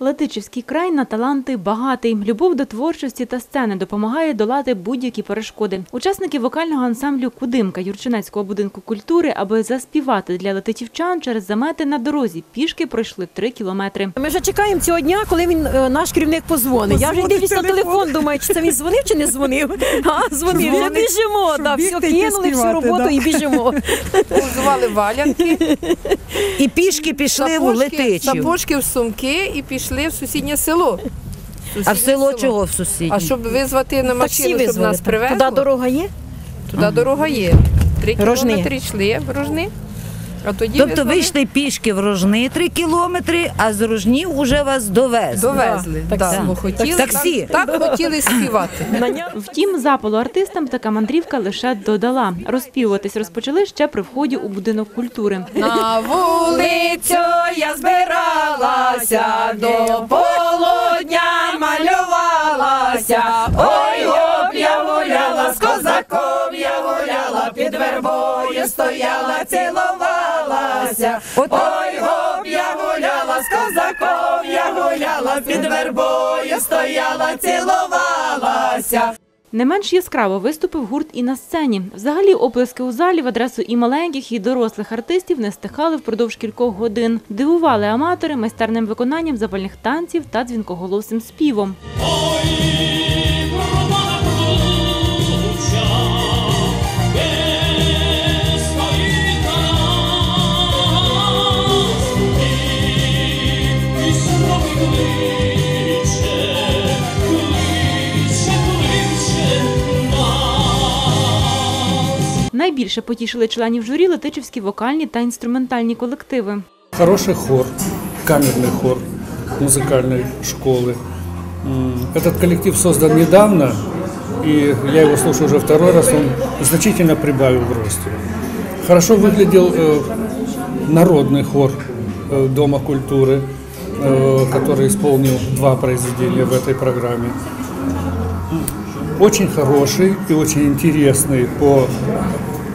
Летичівський край на таланти багатий. Любов до творчості та сцени допомагає долати будь-які перешкоди. Учасники вокального ансамблю Кудимка Юрчинецького будинку культури, аби заспівати для летичівчан через замети на дорозі, пішки пройшли три кілометри. Ми вже чекаємо цього дня, коли він е, наш керівник позвонить. Я вже дивлюсь на телефон. думаю, чи це він дзвонив чи не дзвонив. А, дзвонив, вже біжимо. Да, все кинули, всю роботу да. і біжимо. Взували валянки, І пішки пішли в сапожки, Летичів. сапожки в сумки і пішли в сусіднє село. А в село чого в сусіднє? А щоб визвати на машину, щоб нас привезли, Туди дорога є? туди дорога є. Три Рожни. кілометри йшли в Рожни, а тоді Тобто ви йшли пішки в Рожни три кілометри, а з Рожнів уже вас довезли. довезли. Да, Да, таксі. хотіли, Таксі. Так, так хотіли співати. Втім, запалу артистам така мандрівка лише додала. Розпівуватись розпочали ще при вході у будинок культури. На вулицю я збиралася, до полудня малювалася. Ой, гоп, я гуляла з козаком, я гуляла під вербою, стояла, цілувалася. Ой, гоп, я гуляла з козаком, я гуляла під вербою, стояла, цілувалася. Не менш яскраво виступив гурт і на сцені. Взагалі, оплески у залі в адресу і маленьких, і дорослих артистів не стихали впродовж кількох годин. Дивували аматори майстерним виконанням запальних танців та дзвінкоголосим співом. Найбільше потішили членів журі летичівські вокальні та інструментальні колективи. Хороший хор, камерный хор музыкальной школы. М, Этот коллектив создан недавно, и я его слушаю уже второй раз, он значительно прибавил в росте. Хорошо выглядел э, народный хор э, Дома культуры, э, который исполнил два произведения в этой программе. Очень хороший и очень интересный по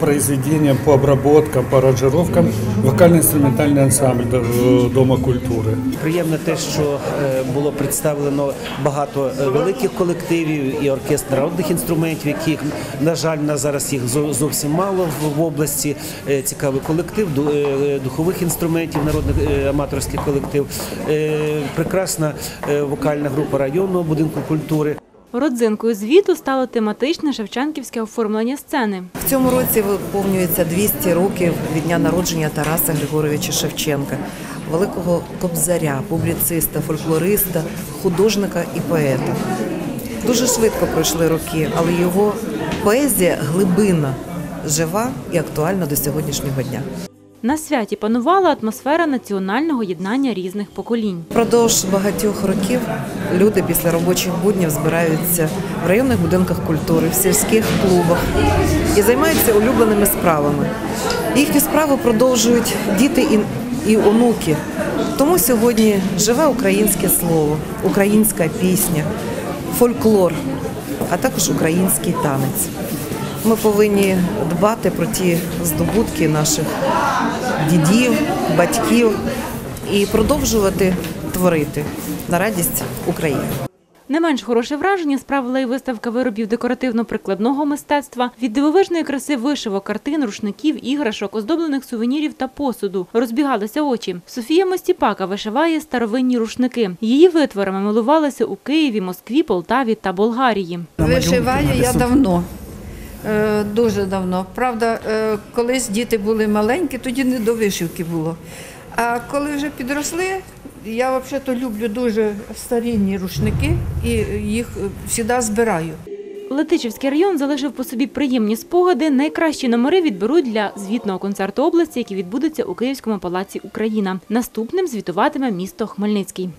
произведениям, по обработкам, по аранжировкам вокально-инструментальный ансамбль э, Дома культуры. Приємно те, що е, було представлено багато е, великих колективів і оркестр народних інструментів, яких на жаль на зараз їх зо- зовсім мало в- в області. Е, Цікавий колектив ду- е, духових інструментів, народний е, аматорський колектив, Е, прекрасна е, вокальна група районного будинку культури. Родзинкою звіту стало тематичне шевченківське оформлення сцени. В цьому році виповнюється 200 років від дня народження Тараса Григоровича Шевченка, великого кобзаря, публіциста, фольклориста, художника і поета. Дуже швидко пройшли роки, але його поезія глибина, жива і актуальна до сьогоднішнього дня. На святі панувала атмосфера національного єднання різних поколінь. Впродовж багатьох років люди після робочих буднів збираються в районних будинках культури, в сільських клубах і займаються улюбленими справами. Їхні справи продовжують діти і онуки. Тому сьогодні живе українське слово, українська пісня, фольклор, а також український танець. Ми повинні дбати про ті здобутки наших дідів, батьків і продовжувати творити на радість України. Не менш хороше враження справила і виставка виробів декоративно-прикладного мистецтва від дивовижної краси вишивок, картин, рушників, іграшок, оздоблених сувенірів та посуду. Розбігалися очі. Софія Мостіпака вишиває старовинні рушники. Її витворами милувалися у Києві, Москві, Полтаві та Болгарії. Вишиваю я давно, дуже давно. Правда, е, колись діти були маленькі, тоді не до вишивки було. А коли вже підросли, я взагалі люблю дуже старінні рушники і їх завжди збираю. Летичівський район залишив по собі приємні спогади. Найкращі номери відберуть для звітного концерту області, який відбудеться у Київському палаці Україна. Наступним звітуватиме місто Хмельницький.